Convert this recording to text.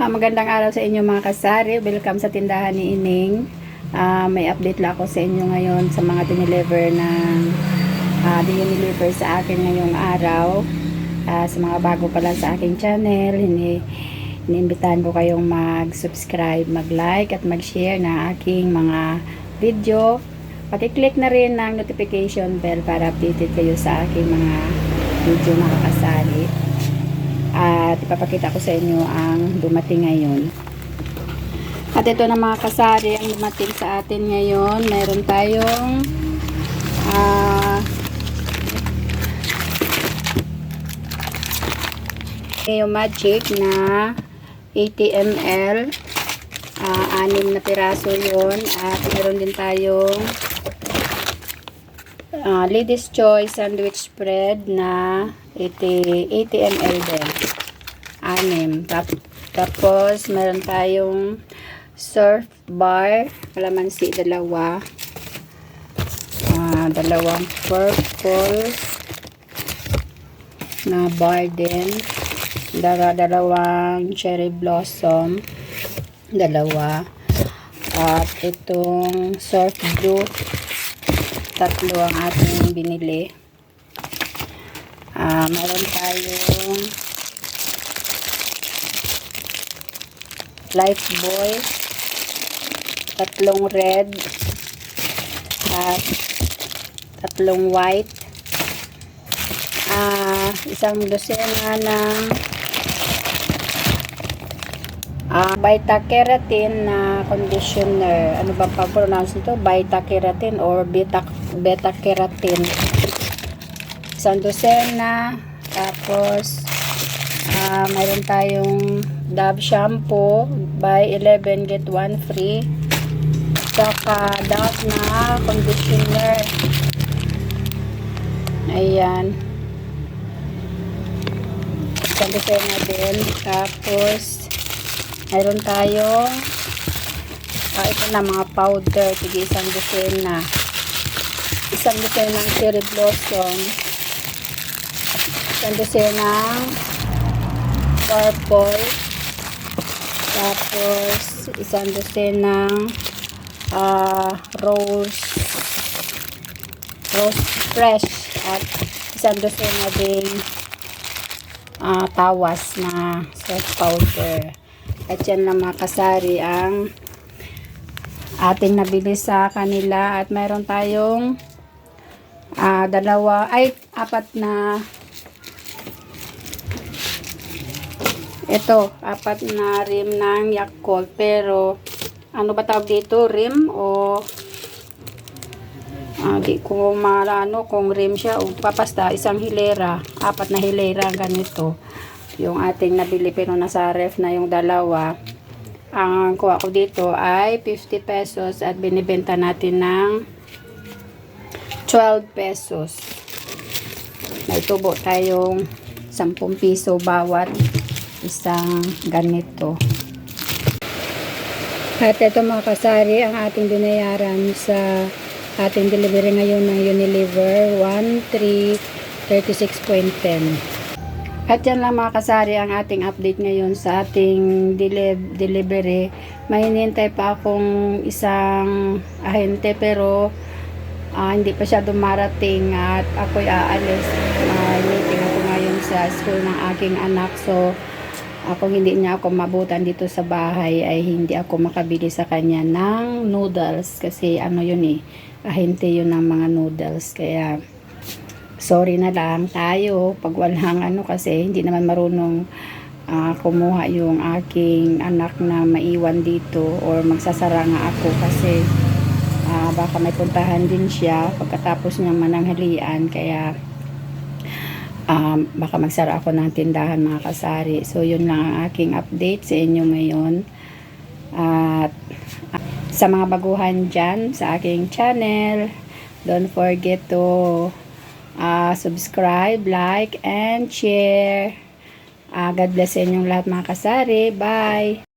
Ah, magandang araw sa inyo mga kasari. Welcome sa tindahan ni Ining. Ah, may update lang ako sa inyo ngayon sa mga dineliver ng uh, dineliver sa akin ngayong araw. Ah, sa mga bago pa lang sa aking channel, ini iniimbitahan ko kayong mag-subscribe, mag-like at mag-share ng aking mga video. Paki-click na rin ng notification bell para updated kayo sa aking mga video mga kasari at ipapakita ko sa inyo ang dumating ngayon. At ito na mga kasari ang dumating sa atin ngayon. Meron tayong ah Neo Magic na 80 ml. Ah, anim na piraso yon At meron din tayong ah, Ladies Choice Sandwich Spread na 80, 80 ml din. Anim. Tap, tapos, meron tayong surf bar. Kalamansi, dalawa. Ah, dalawang purple na bar din. Dala, dalawang cherry blossom. Dalawa. At itong surf blue. Tatlo ang ating binili. Ah, meron tayong life boy tatlong red at tatlong white. Ah isang dosena ng ah beta keratin na conditioner. Ano ba pag-pronounce nito? Beta keratin or beta beta keratin isang dosena tapos ah mayroon tayong Dove shampoo. Buy 11 get 1 free. Saka Dove na conditioner. Ayan. Isang dosena din. Tapos mayroon tayong ah, ito na mga powder. Tige isang dosena isang dosena ng cherry blossom isang dosena ng purple. Tapos isang dosena ng ah, rose. Rose fresh. At isang dosena din ah, tawas na soft powder. At yan lang mga kasari ang ating nabili sa kanila. At mayroon tayong ah, dalawa ay apat na ito apat na rim ng Yakult. Pero ano ba tawag dito? Rim o ah, di ko malano kung rim siya o papasta. Isang hilera apat na hilera ganito. Yung ating nabili pero nasa ref na yung dalawa. Ang kuha ko dito ay 50 pesos at binibenta natin ng 12 pesos. May tubo tayong 10 piso bawat isang ganito at ito mga kasari ang ating binayaran sa ating delivery ngayon ng Unilever 1336.10 at yan lang mga kasari ang ating update ngayon sa ating deli- delivery. May hinihintay pa akong isang ahente pero ah, hindi pa siya dumarating at ako'y aalis. May meeting ako ngayon sa school ng aking anak. So, ako hindi niya ako mabutan dito sa bahay ay hindi ako makabili sa kanya ng noodles. Kasi ano yun eh, ahente yun ng mga noodles. Kaya, sorry na lang tayo pag walang ano kasi hindi naman marunong ah, kumuha yung aking anak na maiwan dito or magsasara nga ako. Kasi ah, baka may puntahan din siya pagkatapos niyang mananghalian. Kaya um, baka magsara ako ng tindahan mga kasari so yun lang ang aking update sa inyo ngayon at sa mga baguhan dyan sa aking channel don't forget to uh, subscribe, like, and share. Uh, God bless sa inyong lahat mga kasari. Bye!